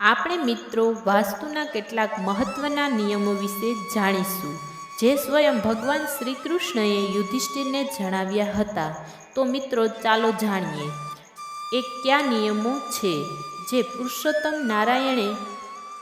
આપણે મિત્રો વાસ્તુના કેટલાક મહત્વના નિયમો વિશે જાણીશું. જે સ્વયં ભગવાન શ્રી કૃષ્ણએ યુધિષ્ઠિરને જણાવ્યા હતા. તો મિત્રો, ચાલો જાણીએ. એ કયા નિયમો છે? જે પુરુષોત્તમ નારાયણે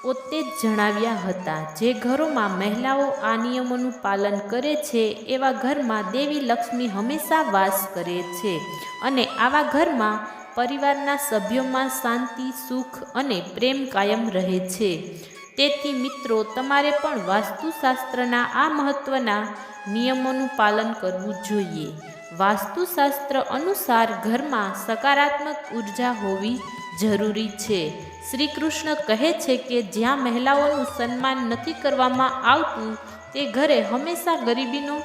પોતે જ જણાવ્યા હતા. જે ઘરોમાં મહિલાઓ આ નિયમોનું પાલન કરે છે, એવા ઘરમાં દેવી લક્ષ્મી હંમેશા વાસ કરે છે. અને આવા ઘરમાં પરિવારના સભ્યોમાં શાંતિ, સુખ અને પ્રેમ કાયમ રહે છે. તેથી મિત્રો, તમારે પણ વાસ્તુશાસ્ત્રના આ મહત્ત્વના નિયમોનું પાલન કરવું જોઈએ. વાસ્તુશાસ્ત્ર અનુસાર ઘરમાં સકારાત્મક ઊર્જા હોવી જરૂરી છે. શ્રી કૃષ્ણ કહે છે કે, જ્યાં મહિલાઓનું સન્માન નથી કરવામાં આવતું, તે ઘરે હંમેશા ગરીબીનો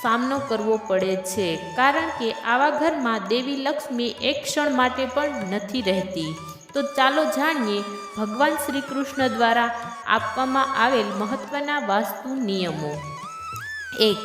સામનો કરવો પડે છે, કારણ કે આવા ઘરમાં દેવી લક્ષ્મી એક ક્ષણ માટે પણ નથી રહેતી. તો ચાલો જાણીએ, ભગવાન શ્રી કૃષ્ણ દ્વારા આપવામાં આવેલ મહત્ત્વના વાસ્તુ નિયમો. એક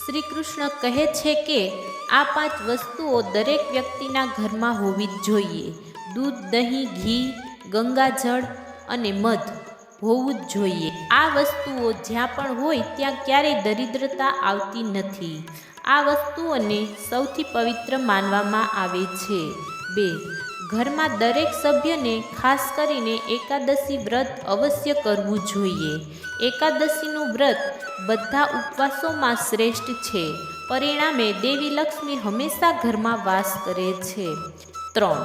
શ્રી કૃષ્ણ કહે છે કે, આ પાંચ વસ્તુઓ દરેક વ્યક્તિના ઘરમાં હોવી જ જોઈએ. દૂધ, દહીં, ઘી, ગંગાજળ અને મધ. હોવું જ જોઈએ. આ વસ્તુઓ જ્યાં પણ હોય ત્યાં ક્યારેય દરિદ્રતા આવતી નથી. આ વસ્તુઓને સૌથી પવિત્ર માનવામાં આવે છે. બે, ઘરમાં દરેક સભ્યને ખાસ કરીને એકાદશી વ્રત અવશ્ય કરવું જોઈએ. એકાદશીનું વ્રત બધા ઉપવાસોમાં શ્રેષ્ઠ છે. પરિણામે દેવી લક્ષ્મી હંમેશા ઘરમાં વાસ કરે છે. ત્રણ,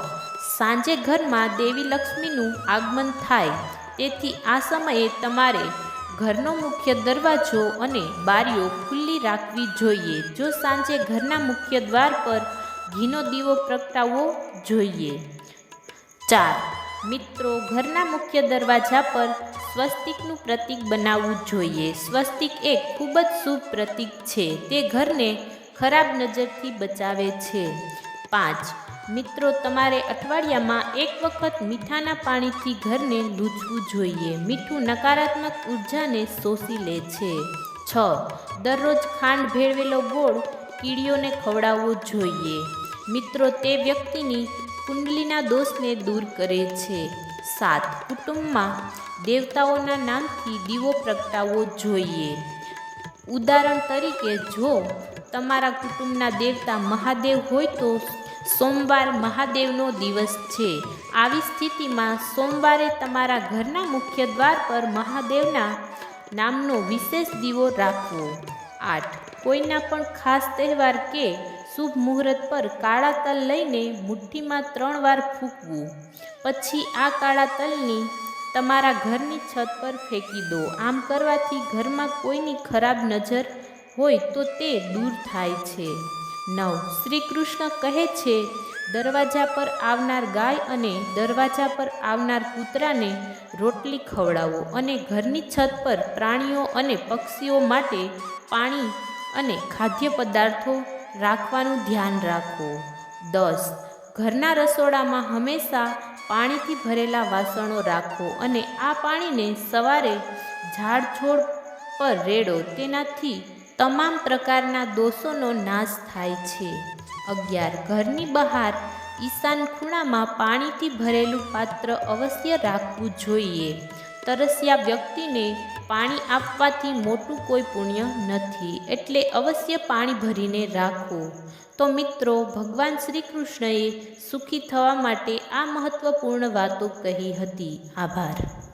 સાંજે ઘરમાં દેવી લક્ષ્મીનું આગમન થાય. તેથી આ સમયે તમારે ઘરનો મુખ્ય દરવાજો અને બારીઓ ખુલ્લી રાખવી જોઈએ. જો સાંજે ઘરના મુખ્ય દ્વાર પર ઘીનો દીવો પ્રગટાવવો જોઈએ. ચાર. મિત્રો, ઘરના મુખ્ય દરવાજા પર સ્વસ્તિકનું પ્રતીક બનાવવું જોઈએ. સ્વસ્તિક એક ખૂબ જ શુભ પ્રતીક છે. તે ઘરને ખરાબ નજરથી બચાવે છે. પાંચ. મિત્રો, તમારે અઠવાડિયામાં એક વખત મીઠાના પાણીથી ઘરને લૂછવું જોઈએ. મીઠું નકારાત્મક ઉર્જાને શોષી લે છે. છ. દરરોજ ખાંડ ભેળવેલો ગોળ કીડીઓને ખવડાવવો જોઈએ. મિત્રો, તે વ્યક્તિની કુંડલીના દોષને દૂર કરે છે. સાત. કુટુંબમાં દેવતાઓના નામથી દીવો પ્રગટાવવો જોઈએ. ઉદાહરણ તરીકે, જો તમારા કુટુંબના દેવતા મહાદેવ હોય તો સોમવાર મહાદેવનો દિવસ છે. આવી સ્થિતિમાં સોમવારે તમારા ઘરના મુખ્ય દ્વાર પર મહાદેવના નામનો વિશેષ દીવો રાખવો. આઠ. કોઈના પણ ખાસ તહેવાર કે શુભ મુહૂર્ત પર કાળા તલ લઈને મુઠ્ઠીમાં ત્રણ વાર ફૂંકવું. પછી આ કાળા તલની તમારા ઘરની છત પર ફેંકી દો. આમ કરવાથી ઘરમાં કોઈની ખરાબ નજર હોય તો તે દૂર થાય છે. નવ. શ્રી કૃષ્ણ કહે છે, દરવાજા પર આવનાર ગાય અને દરવાજા પર આવનાર કૂતરાને રોટલી ખવડાવો અને ઘરની છત પર પ્રાણીઓ અને પક્ષીઓ માટે પાણી અને ખાદ્ય પદાર્થો રાખવાનું ધ્યાન રાખો. દસ. ઘરના રસોડામાં હંમેશા પાણીથી ભરેલા વાસણો રાખો અને આ પાણીને સવારે ઝાડ છોડ પર રેડો. તેનાથી તમામ પ્રકારના દોષોનો નાશ થાય છે. અગિયાર, ઘરની બહાર ઈશાન ખૂણામાં પાણીથી ભરેલું પાત્ર અવશ્ય રાખવું જોઈએ. તરસ્યા વ્યક્તિને પાણી આપવાથી મોટું કોઈ પુણ્ય નથી, એટલે અવશ્ય પાણી ભરીને રાખો. તો મિત્રો, ભગવાન શ્રી કૃષ્ણએ સુખી થવા માટે આ મહત્વપૂર્ણ વાતો કહી હતી. આભાર.